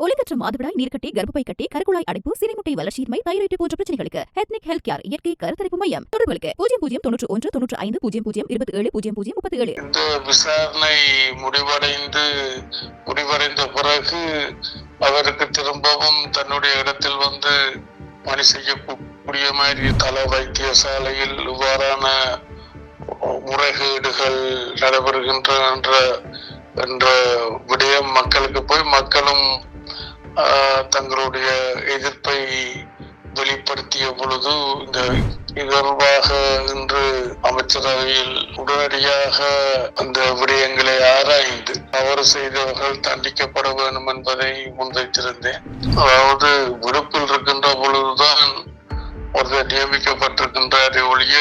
ஒளிக்கற்ற மாதவிடாய் நீர்க்கட்டி கர்ப்பப்பை கட்டி கருக்குழாய் அடைப்பு சினைமுட்டை வளர்ச்சியின்மை தைராய்டு போன்ற பிரச்சனைகளுக்கு ஹெத்னிக் ஹெல்த் கேர் இயற்கை கருத்தரிப்பு மையம். தொடர்புகளுக்கு பூஜ்ஜியம் பூஜ்ஜியம் தொன்னூற்று ஒன்று தொன்னூற்று ஐந்து பூஜ்ஜியம் பூஜ்ஜியம் இருபத்தி ஏழு பூஜ்ஜியம் பூஜ்ஜியம் முப்பத்தி ஏழு இந்த விசாரணை முடிவடைந்து முடிவடைந்த பிறகு அவருக்கு திரும்பவும் தன்னுடைய இடத்தில் வந்து பணி செய்யக்கூடிய மாதிரி தல வைத்தியசாலையில் இவ்வாறான முறைகேடுகள் நடைபெறுகின்ற என்ற விடயம் மக்களுக்கு போய் மக்களும் தங்களுடைய எதிர்ப்பை வெளிப்படுத்திய பொழுது இந்த இது தொடர்பாக இன்று அமைச்சரவையில் உடனடியாக அந்த விடயங்களை ஆராய்ந்து தவறு செய்தவர்கள் தண்டிக்கப்பட வேண்டும் என்பதை முன்வைத்திருந்தேன். அதாவது விடுப்பில் இருக்கின்ற பொழுதுதான் ஒருத்தர் நியமிக்கப்பட்டிருக்கின்றாரே ஒழிய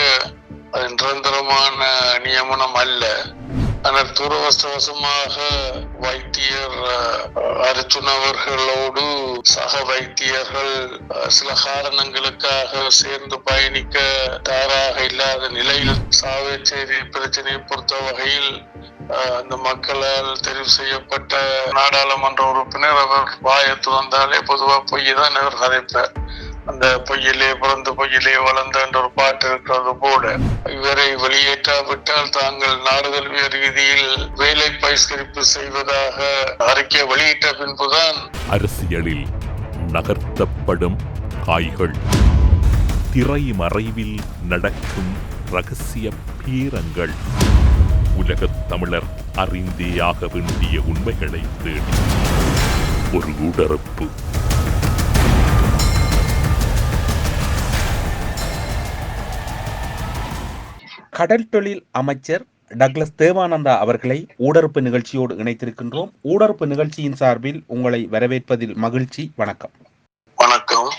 அது நிரந்தரமான நியமனம் அல்ல. ஆனால் துரவசவசமாக வைத்தியர் அஹ், அர்ஜுன் அவர்களோடு சக வைத்தியர்கள் சில காரணங்களுக்காக சேர்ந்து பயணிக்க தயாராக இல்லாத நிலையில் சாவேச்சேரி பிரச்சனையை பொறுத்த வகையில் அந்த மக்களால் தெரிவு செய்யப்பட்ட நாடாளுமன்ற உறுப்பினர் அவர் வாயத்து வந்தாலே பொதுவா பொய் தான் அவர் கதைப்பார். அந்த பொய்யிலே பிறந்து பொய்யிலே வளர்ந்த என்ற ஒரு பாட்டு இருக்கிறது போல இவரை வெளியேற்றாவிட்டால் தாங்கள் நாடுதழுவிய ரீதியில் வேலை பயிஸ்கரிப்பு செய்வதாக அறிக்கை வெளியிட்ட பின்புதான் அரசியலில் நகர்த்தப்படும் காய்கள் திரை மறைவில் நடக்கும் ரகசிய பீரங்கள். உலகத் தமிழர் அறிந்தேயாக வேண்டிய உண்மைகளை தேடி ஒரு உடறுப்பு கடல் தொழில் அமைச்சர் டக்ளஸ் தேவானந்தா அவர்களை ஊடறுப்பு நிகழ்ச்சியோடு இணைத்திருக்கின்றோம். ஊடறுப்பு நிகழ்ச்சியின் சார்பில் உங்களை வரவேற்பதில் மகிழ்ச்சி. வணக்கம். வணக்கம்.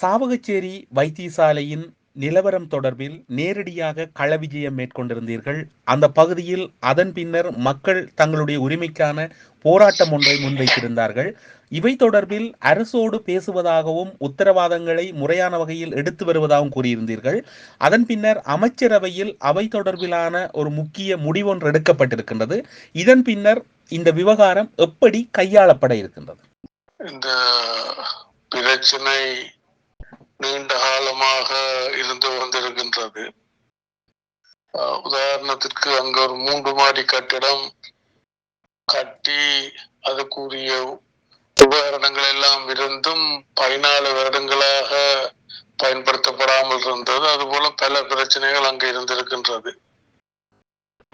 சாவகச்சேரி வைத்தியசாலையின் நிலவரம் தொடர்பில் நேரடியாக களவிஜயம் மேற்கொண்டிருந்தீர்கள். அந்த பகுதியில் அதன் பின்னர் மக்கள் தங்களுடைய உரிமைக்கான போராட்டம் ஒன்றை முன்வைத்திருந்தார்கள். இவை தொடர்பில் அரசோடு பேசுவதாகவும் உத்தரவாதங்களை முறையான வகையில் எடுத்து வருவதாகவும் கூறியிருந்தீர்கள். அதன் பின்னர் அமைச்சரவையில் அவை தொடர்பிலான ஒரு முக்கிய முடிவொன்று எடுக்கப்பட்டிருக்கின்றது. இதன் பின்னர் இந்த விவகாரம் எப்படி கையாளப்பட இருக்கின்றது? இந்த பிரச்சனை நீண்ட காலமாக இருந்து வந்திருக்கின்றது. உதாரணத்திற்கு அங்க ஒரு மூன்று மாடி கட்டிடம் கட்டி அதுக்குரிய உபகரணங்கள் எல்லாம் இருந்தும் பதினாலு வருடங்களாக பயன்படுத்தப்படாமல் இருந்தது. அதுபோல பல பிரச்சனைகள் அங்கு இருந்திருக்கின்றது.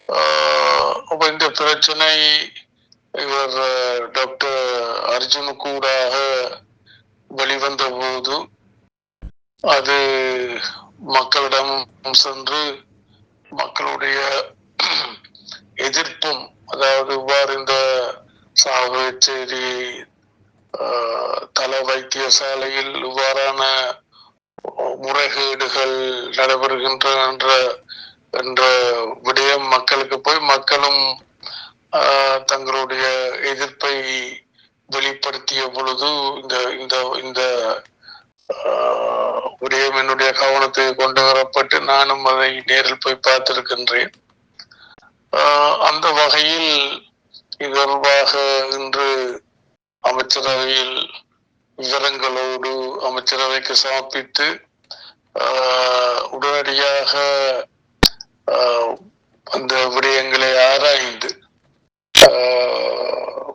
ஆஹ் அப்ப இந்த பிரச்சனை இவர் டாக்டர் அர்ஜுனு கூடாக வெளிவந்த போது அது மக்களிடம் சென்று மக்களுடைய எதிர்ப்பும் அதாவது இவ்வாறு இந்த சாவகச்சேரி ஆஹ், தல வைத்தியசாலையில் இவ்வாறான முறைகேடுகள் நடைபெறுகின்ற என்ற என்ற விடயம் மக்களுக்கு போய் மக்களும் ஆஹ், தங்களுடைய எதிர்ப்பை வெளிப்படுத்திய பொழுது இந்த இந்த இந்த ஆஹ், என்னுடைய கவனத்துக்கு கொண்டு வரப்பட்டு நானும் அதை நேரில் போய் பார்த்திருக்கின்றேன். ஆஹ், அந்த வகையில் இது தொடர்பாக இன்று அமைச்சரவையில் விவரங்களோடு அமைச்சரவைக்கு சமர்ப்பித்து ஆஹ், உடனடியாக ஆஹ், அந்த விடயங்களை ஆராய்ந்து ஆஹ்,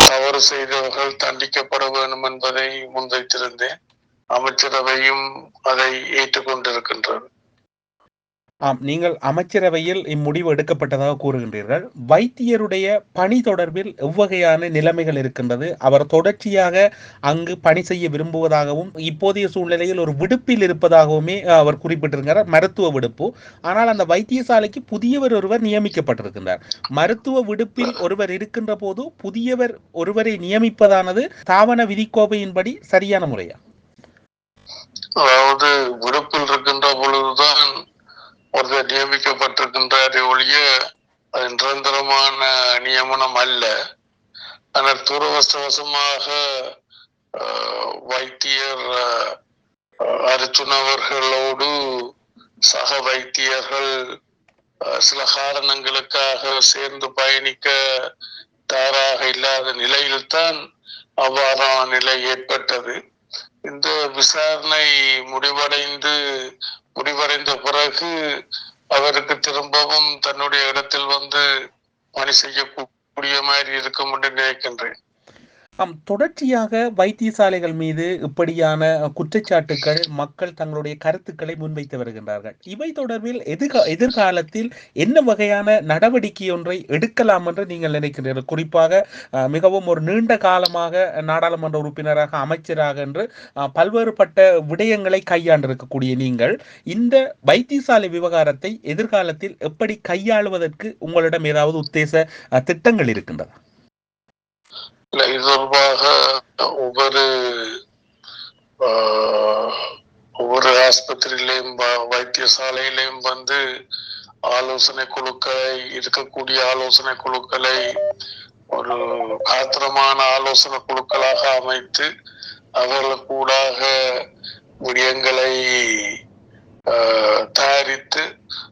தவறு செய்தவர்கள் தண்டிக்கப்பட வேண்டும் என்பதை முன்வைத்திருந்தேன். அமைச்சரவையும் அதை ஏற்றுக்கொண்டிருக்கின்றது. ஆம் நீங்கள் அமைச்சரவையில் இம்முடிவு எடுக்கப்பட்டதாக கூறுகின்றீர்கள். வைத்தியருடைய பணி தொடர்பில் எவ்வகையான நிலைமைகள் இருக்கின்றது? அவர் தொடர்ச்சியாக அங்கு பணி செய்ய விரும்புவதாகவும் இப்போதைய சூழ்நிலையில் ஒரு விடுப்பில் இருப்பதாகவுமே அவர் குறிப்பிட்டிருக்கிறார் மருத்துவ விடுப்பு. ஆனால் அந்த வைத்தியசாலைக்கு புதியவர் ஒருவர் நியமிக்கப்பட்டிருக்கின்றார். மருத்துவ விடுப்பில் ஒருவர் இருக்கின்ற போது புதியவர் ஒருவரை நியமிப்பதானது தாவன விதிக்கோவையின்படி சரியான முறையா? அதாவது விடுப்பில் இருக்கின்ற பொழுதுதான் ஒருத்தர் நியமிக்கப்பட்டிருக்கின்றார் ஒழிய அது நிரந்தரமான நியமனம் அல்ல. ஆனால் துரவசவசமாக வைத்தியர் ஆஹ், அர்ஜுன் அவர்களோடு சக வைத்தியர்கள் சில காரணங்களுக்காக சேர்ந்து பயணிக்க தயாராக இல்லாத நிலையில்தான் அவ்வாறான நிலை ஏற்பட்டது. இந்த விசாரணை முடிவடைந்து முடிவடைந்த பிறகு அவருக்கு திரும்பவும் தன்னுடைய இடத்தில் வந்து பணி செய்யக்கூடிய மாதிரி இருக்கும் என்று நினைக்கின்றேன். ஆம் தொடர்ச்சியாக வைத்தியசாலைகள் மீது இப்படியான குற்றச்சாட்டுக்கள் மக்கள் தங்களுடைய கருத்துக்களை முன்வைத்து வருகின்றார்கள். இவை தொடர்பில் எதிர்கா எதிர்காலத்தில் என்ன வகையான நடவடிக்கை ஒன்றை எடுக்கலாம் என்று நீங்கள் நினைக்கிறீர்கள் குறிப்பாக மிகவும் ஒரு நீண்ட காலமாக நாடாளுமன்ற உறுப்பினராக அமைச்சராக என்று பல்வேறுபட்ட விடயங்களை கையாண்டிருக்கக்கூடிய நீங்கள் இந்த வைத்தியசாலை விவகாரத்தை எதிர்காலத்தில் எப்படி கையாளுவதற்கு உங்களிடம் ஏதாவது உத்தேச திட்டங்கள் இருக்கின்றதா இல்ல இது தொடர்பாக ஒவ்வொரு ஆஹ், ஒவ்வொரு ஆஸ்பத்திரியிலையும் வ- வைத்தியசாலையிலையும் வந்து ஆலோசனை குழுக்களை இருக்கக்கூடிய ஆலோசனை குழுக்களை ஒரு காத்திரமான ஆலோசனை குழுக்களாக அமைத்து அவர்களுக்கூடாக விடயங்களை ஆஹ், தயாரித்து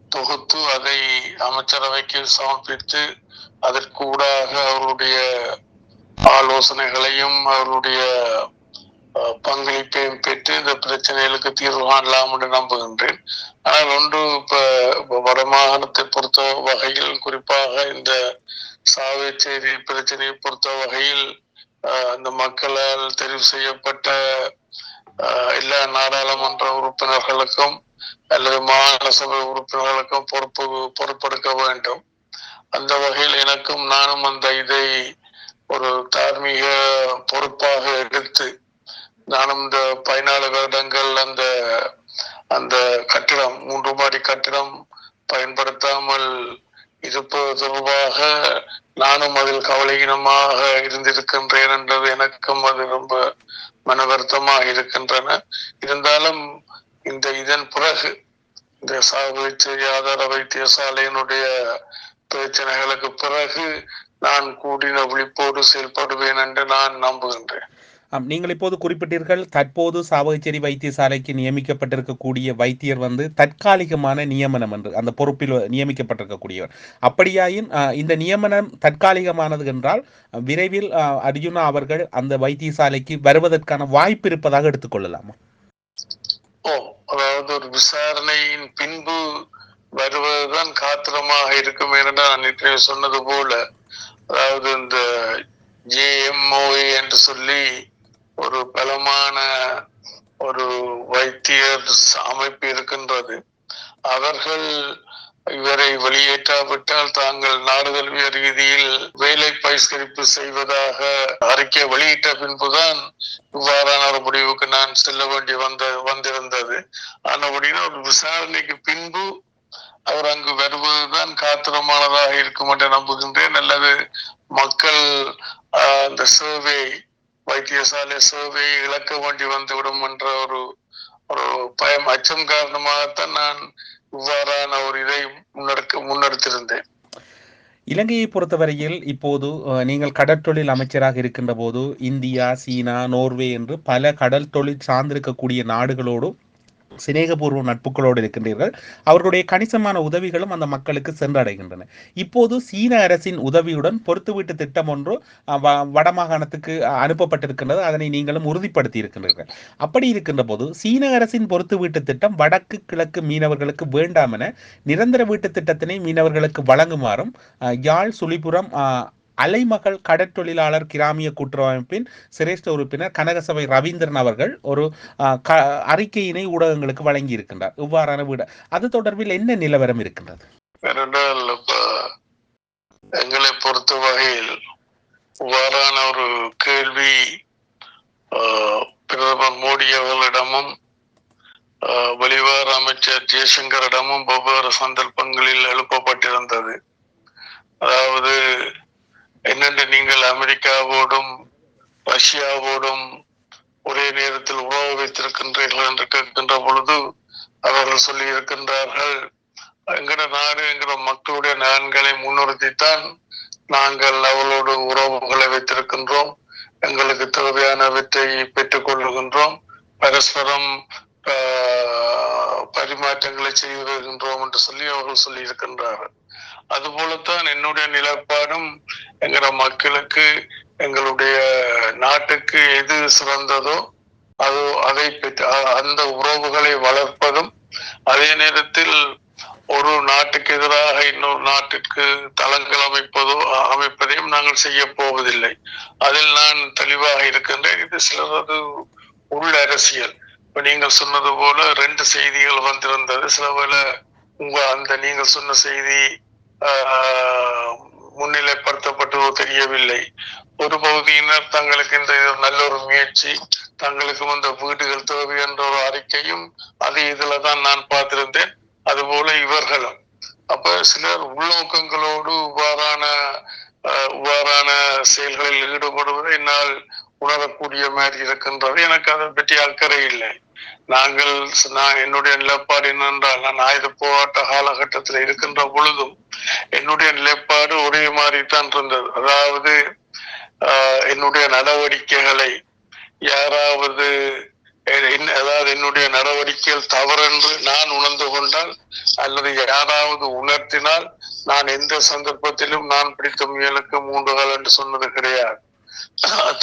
தொகுத்து அதை அமைச்சரவைக்கு சமர்ப்பித்து அதற்கூடாக அவருடைய ஆலோசனைகளையும் அவருடைய பங்களிப்பையும் பெற்று இந்த பிரச்சனைகளுக்கு தீர்வு காணலாம் என்று நம்புகின்றேன். ஆனால் ஒன்று இப்ப வடமாகாணத்தை பொறுத்த வகையில் குறிப்பாக இந்த சாவேச்சேரி பிரச்சனையை பொறுத்த வகையில் அஹ், அந்த மக்களால் தெரிவு செய்யப்பட்ட எல்லா நாடாளுமன்ற உறுப்பினர்களுக்கும் அல்லது மாகாண சபை உறுப்பினர்களுக்கும் பொறுப்பு பொறுப்பெடுக்க வேண்டும். அந்த வகையில் எனக்கும் நானும் அந்த இதை ஒரு தார்மீக பொறுப்பாக எடுத்து நானும் இந்த பதினாலு வருடங்கள் அந்த அந்த கட்டிடம் மூன்று மாடி கட்டிடம் பயன்படுத்தாமல் இருப்பது தொடர்பாக நானும் அதில் கவலையினமாக இருந்திருக்கின்றேன் என்றது எனக்கும் அது ரொம்ப மன வருத்தமாக இருக்கின்றன. இருந்தாலும் இந்த இதன் பிறகு இந்த சாகுபடி ஆதார வைத்தியசாலையினுடைய பிரச்சனைகளுக்கு பிறகு நான் கூடின விழிப்போடு செயல்படுவேன் என்று நான் நம்புகின்றேன். நீங்கள் இப்போது குறிப்பிட்டீர்கள் தற்போது சாவகச்சேரி வைத்தியசாலைக்கு நியமிக்கப்பட்டிருக்கக்கூடிய வைத்தியர் வந்து தற்காலிகமான நியமனம் என்று அந்த பொறுப்பில் நியமிக்கப்பட்டிருக்கக்கூடியவர். அப்படியாயின் இந்த நியமனம் தற்காலிகமானது என்றால் விரைவில் அர்ஜுனா அவர்கள் அந்த வைத்தியசாலைக்கு வருவதற்கான வாய்ப்பு இருப்பதாக எடுத்துக்கொள்ளலாமா ஓ அதாவது ஒரு விசாரணையின் பின்பு வருவதுதான் காத்திரமாக இருக்கும் என்று நான் சொன்னது போல அதாவது இந்த ஜேஎம்ஓஏ என்று சொல்லி ஒரு பலமான ஒரு வைத்தியர் அமைப்பு இருக்கின்றது. அவர்கள் இவரை வெளியேற்றாவிட்டால் தாங்கள் நாடுதல் ரீதியில் வேலை பகிஷ்கரிப்பு செய்வதாக அறிக்கை வெளியிட்ட பின்புதான் இவ்வாறான ஒரு முடிவுக்கு நான் செல்ல வேண்டி வந்த வந்திருந்தது. ஆனபடினா ஒரு விசாரணைக்கு பின்பு அவர் அங்கு வருவதுதான் காத்திரமானதாக இருக்கும் என்று நம்புகின்றேன். அல்லது மக்கள் அந்த சேவை வைத்தியசாலை சேவையை இழக்க வேண்டி வந்துவிடும் என்ற ஒரு ஒரு பயம் அச்சம் காரணமாகத்தான் நான் இவ்வாறான ஒரு இதை முன்னெடுக்க முன்னெடுத்திருந்தேன். இலங்கையை பொறுத்தவரையில் இப்போது நீங்கள் கடற்தொழில் அமைச்சராக இருக்கின்ற போது இந்தியா சீனா நோர்வே என்று பல கடல் தொழில் சார்ந்திருக்கக்கூடிய நாடுகளோடு சிநேகபூர்வ நட்புகளோடு இருக்கின்றீர்கள். அவர்களுடைய கணிசமான உதவிகளும் அந்த மக்களுக்கு சென்றடைகின்றன. இப்போது சீன அரசின் உதவியுடன் பொறுத்து வீட்டு திட்டம் ஒன்று வ- வடமாகாணத்துக்கு அனுப்பப்பட்டிருக்கின்றது. அதனை நீங்களும் உறுதிப்படுத்தி இருக்கின்றீர்கள். அப்படி இருக்கின்ற போது சீன அரசின் பொறுத்து வீட்டு திட்டம் வடக்கு கிழக்கு மீனவர்களுக்கு வேண்டாம் என நிரந்தர வீட்டு திட்டத்தினை மீனவர்களுக்கு வழங்குமாறும் யாழ் சுழிபுரம் அலைமகள் கடற்தொழிலாளர் கிராமிய கூட்டுறவமைப்பின் சிரேஷ்ட உறுப்பினர் கனகசபை ரவீந்திரன் அவர்கள் ஒரு அஹ், க- அறிக்கையினை ஊடகங்களுக்கு வழங்கி இருக்கின்றார் இவ்வாறான வீடு அது தொடர்பில் என்ன நிலவரம் இருக்கின்றது? எங்களை பொறுத்த வகையில் இவ்வாறான ஒரு கேள்வி பிரதமர் மோடி அவர்களிடமும் ஆஹ், வெளிவார அமைச்சர் ஜெய்சங்கரிடமும் வெவ்வேறு சந்தர்ப்பங்களில் எழுப்பப்பட்டிருந்தது. அதாவது என்னென்று நீங்கள் அமெரிக்காவோடும் ரஷ்யாவோடும் ஒரே நேரத்தில் உறவு வைத்திருக்கின்றீர்கள் என்று கேட்கின்ற பொழுது அவர்கள் சொல்லி இருக்கின்றார்கள் எங்கட நாடு என்கிற மக்களுடைய நலன்களை முன்னிறுத்தித்தான் நாங்கள் அவளோடு உறவுகளை வைத்திருக்கின்றோம். எங்களுக்கு தேவையானவற்றை பெற்றுக் கொள்ளுகின்றோம். பரஸ்பரம் ஆஹ், பரிமாற்றங்களை செய்து வருகின்றோம் என்று சொல்லி அவர்கள் சொல்லி இருக்கின்றார்கள் அதுபோலத்தான் என்னுடைய நிலைப்பாடும் எங்கட மக்களுக்கு எங்களுடைய நாட்டுக்கு எது சிறந்ததோ அது அதை அந்த உறவுகளை வளர்ப்பதும் அதே நேரத்தில் ஒரு நாட்டுக்கு எதிராக இன்னொரு நாட்டிற்கு தளங்கள் அமைப்பதோ அமைப்பதையும் நாங்கள் செய்ய போவதில்லை. அதில் நான் தெளிவாக இருக்கின்றேன். இது சிலரது உள் அரசியல். இப்ப நீங்கள் சொன்னது போல ரெண்டு செய்திகள் வந்திருந்தது. சில வேளை உங்க அந்த நீங்கள் சொன்ன செய்தி ஆஹ், முன்னிலைப்படுத்தப்பட்டதோ தெரியவில்லை. ஒரு பகுதியினர் தங்களுக்கு இந்த நல்ல ஒரு முயற்சி தங்களுக்கு அந்த வீடுகள் தேவை என்ற ஒரு அறிக்கையும் அது இதுல தான் நான் பார்த்திருந்தேன். அதுபோல இவர்களும். அப்ப சிலர் உள்நோக்கங்களோடு இவ்வாறான இவ்வாறான செயல்களில் ஈடுபடுவதை என்னால் உணரக்கூடிய மாதிரி இருக்கின்றது. எனக்கு அதை பற்றி அக்கறை இல்லை. நாங்கள் நான் என்னுடைய நிலைப்பாடு என்னென்றால் நான் ஆயுத போராட்ட காலகட்டத்தில் இருக்கின்ற பொழுதும் என்னுடைய நிலைப்பாடு ஒரே மாதிரி தான் இருந்தது. அதாவது என்னுடைய நடவடிக்கைகளை யாராவது அதாவது என்னுடைய நடவடிக்கைகள் தவறென்று நான் உணர்ந்து கொண்டால் அல்லது யாராவது உணர்த்தினால் நான் எந்த சந்தர்ப்பத்திலும் நான் பிடித்த முயலுக்கு மூன்று கால் என்று சொன்னது கிடையாது.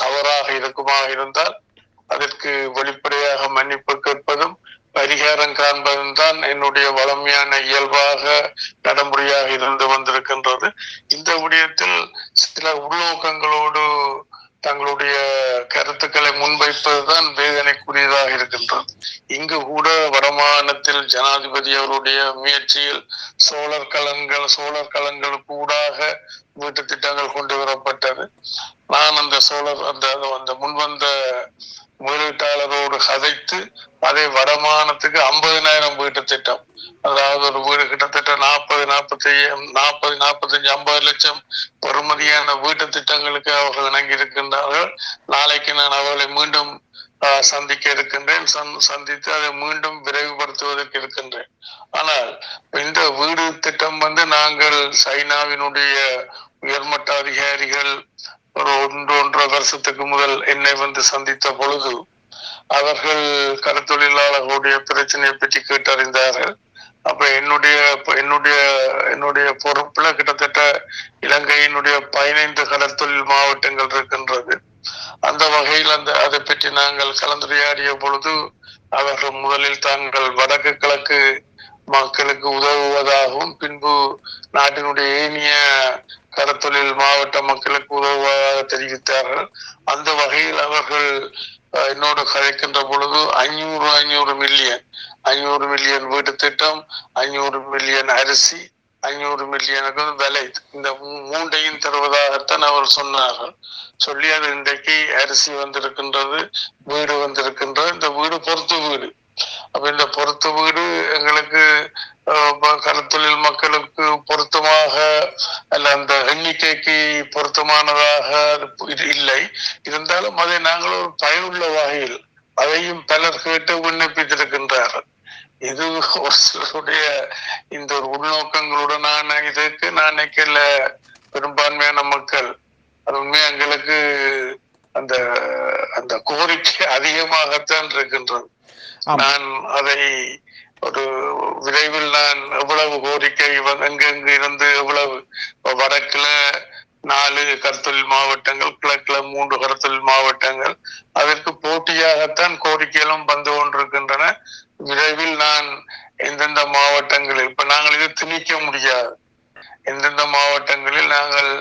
தவறாக இருக்குமாக இருந்தால் அதற்கு வெளிப்படையாக மன்னிப்பு கேட்பதும் பரிகாரம் காண்பதும் தான் என்னுடைய வளமையான இயல்பாக நடைமுறையாக இருந்து வந்திருக்கின்றது. இந்த விடயத்தில் சில உள்நோக்கங்களோடு தங்களுடைய கருத்துக்களை முன்வைப்பதுதான் வேதனைக்குரியதாக இருக்கின்றது. இங்கு கூட வடமாநிலத்தில் ஜனாதிபதி அவருடைய முயற்சியில் சோழர் கலன்கள் சோழர் கலன்களுக்கு ஊடாக வீட்டு திட்டங்கள் கொண்டு வரப்பட்டது. நான் அந்த சோழர் அந்த அந்த முன்வந்த முதலீட்டாளரோடு கதைத்து அதை வடமானத்துக்கு ஐம்பதினாயிரம் வீட்டு திட்டம். அதாவது ஒரு வீடு கிட்டத்தட்ட நாற்பது நாற்பத்தி நாற்பது நாற்பத்தஞ்சு ஐம்பது லட்சம் பெறுமதியான வீட்டு திட்டங்களுக்கு அவர்கள் இணங்கி இருக்கின்றார்கள். நாளைக்கு நான் அவர்களை மீண்டும் சந்திக்க இருக்கின்றேன். சந்தித்து அதை மீண்டும் விரைவுபடுத்துவதற்கு இருக்கின்றேன். ஆனால் இந்த வீடு திட்டம் வந்து நாங்கள் சைனாவினுடைய உயர்மட்ட அதிகாரிகள் ஒரு ஒன்று ஒன்றரை வருஷத்துக்கு முதல் என்னை வந்து சந்தித்த பொழுது அவர்கள் கருத்தொழிலாளர்களுடைய பிரச்சனையை பற்றி கேட்டறிந்தார்கள். அப்ப என்னுடைய என்னுடைய என்னுடைய பொறுப்புல கிட்டத்தட்ட இலங்கையினுடைய பதினைந்து கடற்தொழில் மாவட்டங்கள் இருக்கின்றது. அந்த வகையில் அந்த அதை பற்றி நாங்கள் கலந்துரையாடிய பொழுது அவர்கள் முதலில் தாங்கள் வடக்கு கிழக்கு மக்களுக்கு உதவுவதாகவும் பின்பு நாட்டினுடைய ஏனைய கடத்தொழில் மாவட்ட மக்களுக்கு உதவுவதாக தெரிவித்தார்கள். அந்த வகையில் அவர்கள் என்னோடு கதைக்கின்ற பொழுது ஐநூறு ஐநூறு மில்லியன் ஐநூறு மில்லியன் வீட்டு திட்டம் ஐநூறு மில்லியன் அரிசி ஐநூறு மில்லியனுக்கு விலை. இந்த மூன்றையும் தருவதாகத்தான் அவர் சொன்னார்கள். சொல்லி அது இன்றைக்கு அரிசி வந்திருக்கின்றது வீடு வந்திருக்கின்றது இந்த வீடு பொறுத்து வீடு அப்ப இந்த பொறுத்து வீடு எங்களுக்கு அஹ், ப- கருத்தொழில் மக்களுக்கு பொருத்தமாக அல்ல அந்த எண்ணிக்கைக்கு இது இல்லை. இருந்தாலும் அதை நாங்கள் ஒரு பயனுள்ள வகையில் அதையும் பலர் கேட்டு விண்ணப்பித்திருக்கின்றார்கள். இது ஒரு சிலருடைய இந்த ஒரு உள்நோக்கங்களுடனான இதுக்கு நான் நினைக்கல பெரும்பான்மையான மக்கள் அது உண்மையா எங்களுக்கு அந்த அந்த கோரிக்கை அதிகமாகத்தான் இருக்கின்றது. நான் அதை ஒரு விரைவில் நான் எவ்வளவு கோரிக்கை எங்கெங்கு இருந்து எவ்வளவு வடக்குல நாலு கருத்தொழில் மாவட்டங்கள் கிழக்குல மூன்று கருத்தொழில் மாவட்டங்கள். அதற்கு போட்டியாகத்தான் கோரிக்கைகளும் வந்து கொண்டிருக்கின்றன. விரைவில் நான் எந்தெந்த மாவட்டங்களில் இப்ப நாங்கள் இது திணிக்க முடியாது. எந்தெந்த மாவட்டங்களில் நாங்கள்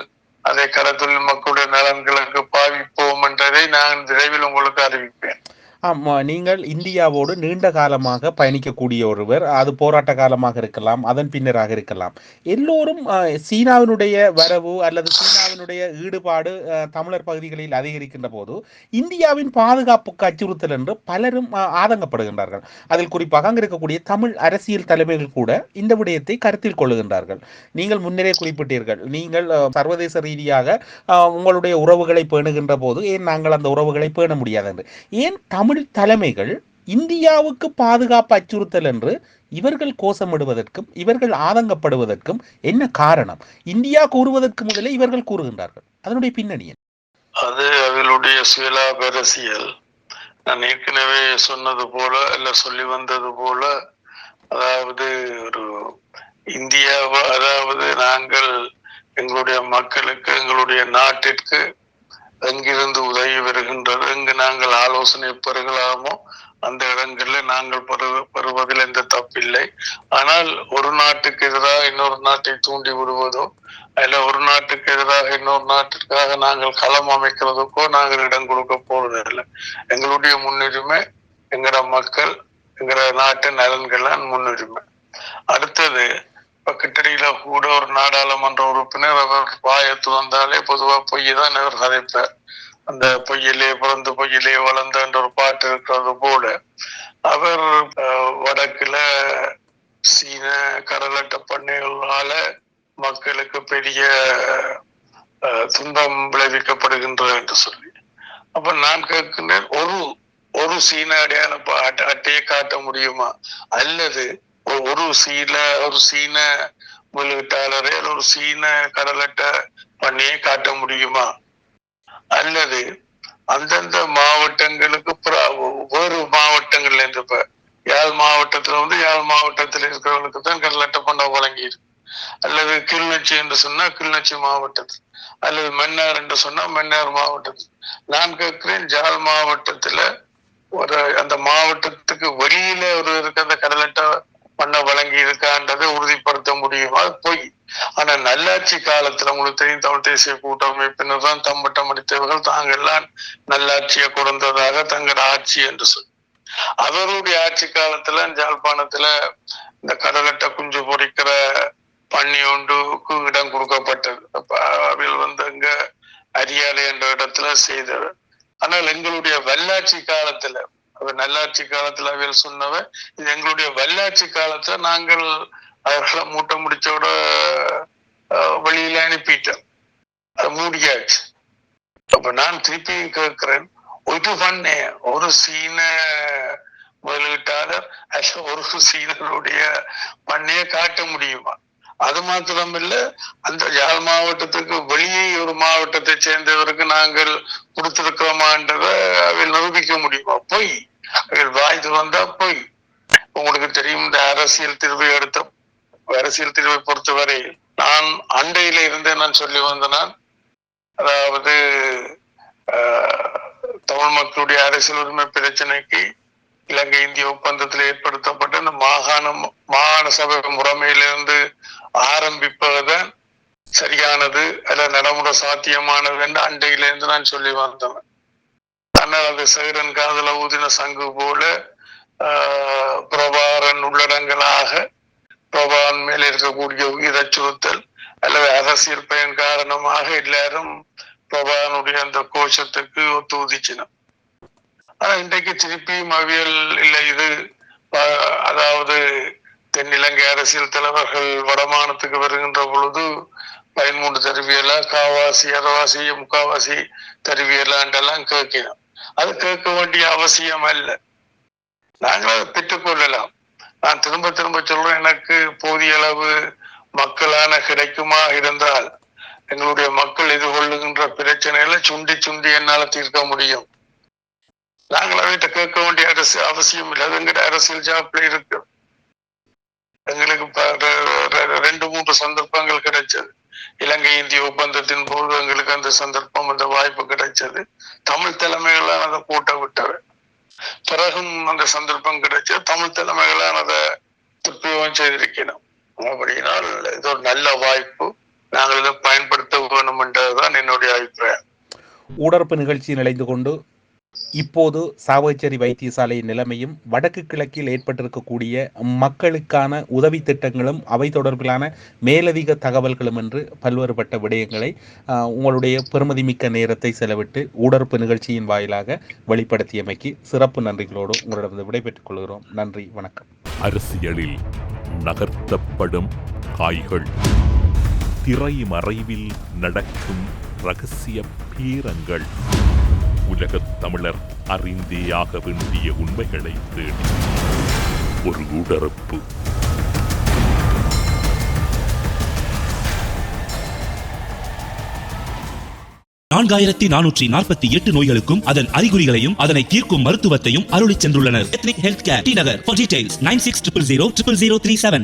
அதை கருத்தொழில் மக்களுடைய நலன்களுக்கு பாவிப்போம் என்றதை நான் விரைவில் உங்களுக்கு அறிவிப்பேன். ஆமாம் நீங்கள் இந்தியாவோடு நீண்ட காலமாக பயணிக்கக்கூடிய ஒருவர் அது போராட்ட காலமாக இருக்கலாம் அதன் பின்னராக இருக்கலாம். எல்லோரும் சீனாவினுடைய வரவு அல்லது சீனாவினுடைய ஈடுபாடு தமிழர் பகுதிகளில் அதிகரிக்கின்ற போது இந்தியாவின் பாதுகாப்புக்கு அச்சுறுத்தல் என்று பலரும் ஆதங்கப்படுகின்றார்கள். அதில் குறிப்பாக அங்கு இருக்கக்கூடிய தமிழ் அரசியல் தலைமைகள் கூட இந்த விடயத்தை கருத்தில் கொள்ளுகின்றார்கள். நீங்கள் முன்னரே குறிப்பிட்டீர்கள் நீங்கள் சர்வதேச ரீதியாக உங்களுடைய உறவுகளை பேணுகின்ற போது ஏன் நாங்கள் அந்த உறவுகளை பேண முடியாது என்று? ஏன் தமிழ் தலைமைகள் இந்தியாவுக்கு பாதுகாப்பு அச்சுறுத்தல் என்று இவர்கள் கோஷமிடுவதற்கும் இவர்கள் ஆதங்கப்படுவதற்கும் என்ன காரணம்? இந்தியா கூறுவதற்கு முதலே இவர்கள் கூறுகின்றார்கள். அதனுடைய பின்னணி அது அவர்களுடைய சுயலாப அரசியல் நான் ஏற்கனவே சொன்னது போல இல்ல சொல்லி வந்தது போல அதாவது ஒரு இந்தியாவை அதாவது நாங்கள் எங்களுடைய மக்களுக்கு எங்களுடைய நாட்டிற்கு எங்கிருந்து உதவி வருகின்றது எங்கு நாங்கள் ஆலோசனை பெறுகலாமோ அந்த இடங்களில் நாங்கள் பெறு பெறுவதில் எந்த தப்பில்லை. ஆனால் ஒரு நாட்டுக்கு எதிராக இன்னொரு நாட்டை தூண்டி விடுவதோ அல்ல ஒரு நாட்டுக்கு எதிராக இன்னொரு நாட்டிற்காக நாங்கள் களம் அமைக்கிறதுக்கோ நாங்கள் இடம் கொடுக்க போவதில்லை. எங்களுடைய முன்னுரிமை எங்கட மக்கள் எங்கட நாட்டு நலன்கள் தான் முன்னுரிமை. அடுத்தது இப்ப கிட்டடியில கூட ஒரு நாடாளுமன்ற உறுப்பினர் அவர் வாயத்து வந்தாலே பொதுவா பொய் தான் அவர் கதைப்பார். அந்த பொய்யிலே பிறந்து பொய்யிலே வளர்ந்த ஒரு பாட்டு இருக்கிறது போல. அவர் வடக்குல சீன கடலட்ட பண்ணைகளால மக்களுக்கு பெரிய அஹ், துன்பம் விளைவிக்கப்படுகின்றது என்று சொல்லி. அப்ப நான் கேட்கின்றேன் ஒரு ஒரு சீன அடையாள அட்டையை காட்ட முடியுமா? அல்லது ஒரு சீன ஒரு சீன முதலீட்டாளரை ஒரு சீன கடலட்டை பண்ணியே காட்ட முடியுமா? அல்லது அந்தந்த மாவட்டங்களுக்கு பிற- வேறு மாவட்டங்கள்ல இருந்து இப்ப யாழ் மாவட்டத்துல வந்து யாழ் மாவட்டத்தில் இருக்கிறவங்களுக்கு தான் கடலட்டை பண்ண வழங்கியிருக்கு. அல்லது கிளிநொச்சி என்று சொன்னா கிளிநொச்சி மாவட்டத்தில் அல்லது மன்னார் என்று சொன்னா மன்னார் மாவட்டத்தில் நான் கேட்கிறேன் ஜாழ் மாவட்டத்துல ஒரு அந்த மாவட்டத்துக்கு வெளியில ஒரு இருக்க அந்த கடலட்டை பண்ண வழங்கி இருக்கான்றதை உறுதிப்படுத்த முடியுமா? அது பொய். ஆனா நல்லாட்சி காலத்துல உங்களுக்கு தெரியும் தமிழ் தேசிய கூட்டமைப்பினர் தான் தம்பட்டம் அடித்தவர்கள். தாங்கெல்லாம் நல்லாட்சியை கொடுத்ததாக தங்கள் ஆட்சி என்று சொல்லி அவருடைய ஆட்சி காலத்துல ஜாழ்ப்பாணத்துல இந்த கடலட்டை குஞ்சு பொறிக்கிற பண்ணி ஒன்றுக்கு இடம் கொடுக்கப்பட்டது. அப்ப அவையில் வந்து அங்க அரியாலை என்ற இடத்துல செய்தது ஆனால் எங்களுடைய வல்லாட்சி காலத்துல அவர் நல்லாட்சி காலத்துல அவர் சொன்னவ இது எங்களுடைய வல்லாட்சி காலத்துல நாங்கள் அவர்களை மூட்டை முடிச்சோட அஹ், வெளியில அனுப்பிட்டோம். அது மூடியாச்சு. அப்ப நான் திருப்பியும் கேட்கிறேன் ஒரு பண்ணே ஒரு சீன முதலீட்டாளர் அல்ல ஒரு சீனருடைய பண்ணையை காட்ட முடியுமா? அது மாத்திரமில்ல அந்த யாழ் மாவட்டத்துக்கு வெளியே ஒரு மாவட்டத்தை சேர்ந்தவருக்கு நாங்கள் கொடுத்திருக்கிறோமான்றதை அவை நிரூபிக்க முடியுமா? போய். வாய்ந்து வந்தா போய். உங்களுக்கு தெரியும் இந்த அரசியல் தீர்வை எடுத்த அரசியல் தீர்வை பொறுத்தவரை நான் அண்டையில இருந்தே நான் சொல்லி வந்த நான். அதாவது ஆஹ், தமிழ் மக்களுடைய அரசியல் உரிமை பிரச்சனைக்கு இலங்கை இந்திய ஒப்பந்தத்தில் ஏற்படுத்தப்பட்ட இந்த மாகாணம் மாகாண சபை முறைமையிலிருந்து ஆரம்பிப்பதுதான் சரியானது அல்ல நடைமுறை சாத்தியமானது என்று அண்டையிலிருந்து நான் சொல்லி வந்தேன். அண்ணனது அது காதல ஊதின சங்கு போல ஆஹ், பிரபாரன் உள்ளடங்களாக பிரபான் மேல் இருக்கக்கூடிய உயிர் அச்சுறுத்தல் அல்லது அரசியல் பயன் காரணமாக எல்லாரும் பிரபானுடைய அந்த கோஷத்துக்கு ஒத்து உதிச்சினோம் ஆனா இன்றைக்கு திருப்பியும் அவியல் இல்லை. இது அதாவது தென்னிலங்கை அரசியல் தலைவர்கள் வடமானத்துக்கு வருகின்ற பொழுது பதிமூன்று தருவியலா காவாசி அரவாசி முக்காவாசி தருவியலாண்டெல்லாம் கேட்கிறோம் அது கேட்க வேண்டிய அவசியம் அல்ல. நாங்கள் அதை பெற்றுக்கொள்ளலாம் நான் திரும்ப திரும்ப சொல்றேன் எனக்கு போதிய அளவு மக்களான கிடைக்குமா இருந்தால் எங்களுடைய மக்கள் எதிர்கொள்ளுகின்ற பிரச்சனைகளை சுண்டி சுண்டி என்னால தீர்க்க முடியும். நாங்கள் அவர்கிட்ட கேட்க வேண்டிய அரசு அவசியம் இல்லை. அது எங்கிட்ட அரசியல் ஜாப்ல இருக்கு. எங்களுக்கு ரெண்டு மூன்று சந்தர்ப்பங்கள் கிடைச்சது. இலங்கை இந்திய ஒப்பந்தத்தின் போது எங்களுக்கு அந்த சந்தர்ப்பம் அந்த வாய்ப்பு கிடைச்சது. தமிழ் தலைமைகளால் அதை கூட்ட விட்டது. பிறகும் அந்த சந்தர்ப்பம் கிடைச்சது. தமிழ் தலைமைகளால் அதை துப்புரவும் செய்திருக்கணும் அப்படினால் இது ஒரு நல்ல வாய்ப்பு. நாங்கள் இதை பயன்படுத்த வேணும் என்றதுதான் என்னுடைய அபிப்பிராயம். ஊடரப்பு நிகழ்ச்சியில் இணைந்து கொண்டு இப்போது சாவகச்சேரி வைத்தியசாலையின் நிலைமையும் வடக்கு கிழக்கில் ஏற்பட்டிருக்கக்கூடிய மக்களுக்கான உதவி திட்டங்களும் அவை தொடர்பிலான மேலதிக தகவல்களும் என்று பல்வேறுபட்ட விடயங்களை உங்களுடைய பெருமதிமிக்க நேரத்தை செலவிட்டு ஊடறுப்பு நிகழ்ச்சியின் வாயிலாக வெளிப்படுத்தியமைக்கு சிறப்பு நன்றிகளோடு உங்களிடம் விடைபெற்றுக் கொள்கிறோம். நன்றி வணக்கம். அரசியலில் நகர்த்தப்படும் காய்கள். திரைமறைவில் நடக்கும் ரகசிய பீரங்கள். உலகத் தமிழர் அறிந்தேயாக வேண்டிய உண்மைகளை தேடி. ஒரு உடறுப்பு நான்காயிரத்தி நானூற்றி நாற்பத்தி எட்டு நோய்களுக்கும் அதன் அறிகுறிகளையும் அதனை தீர்க்கும் மருத்துவத்தையும் அருளிச் சென்றுள்ளனர். Ethnic health care T Nagar for details nine six triple zero triple zero three seven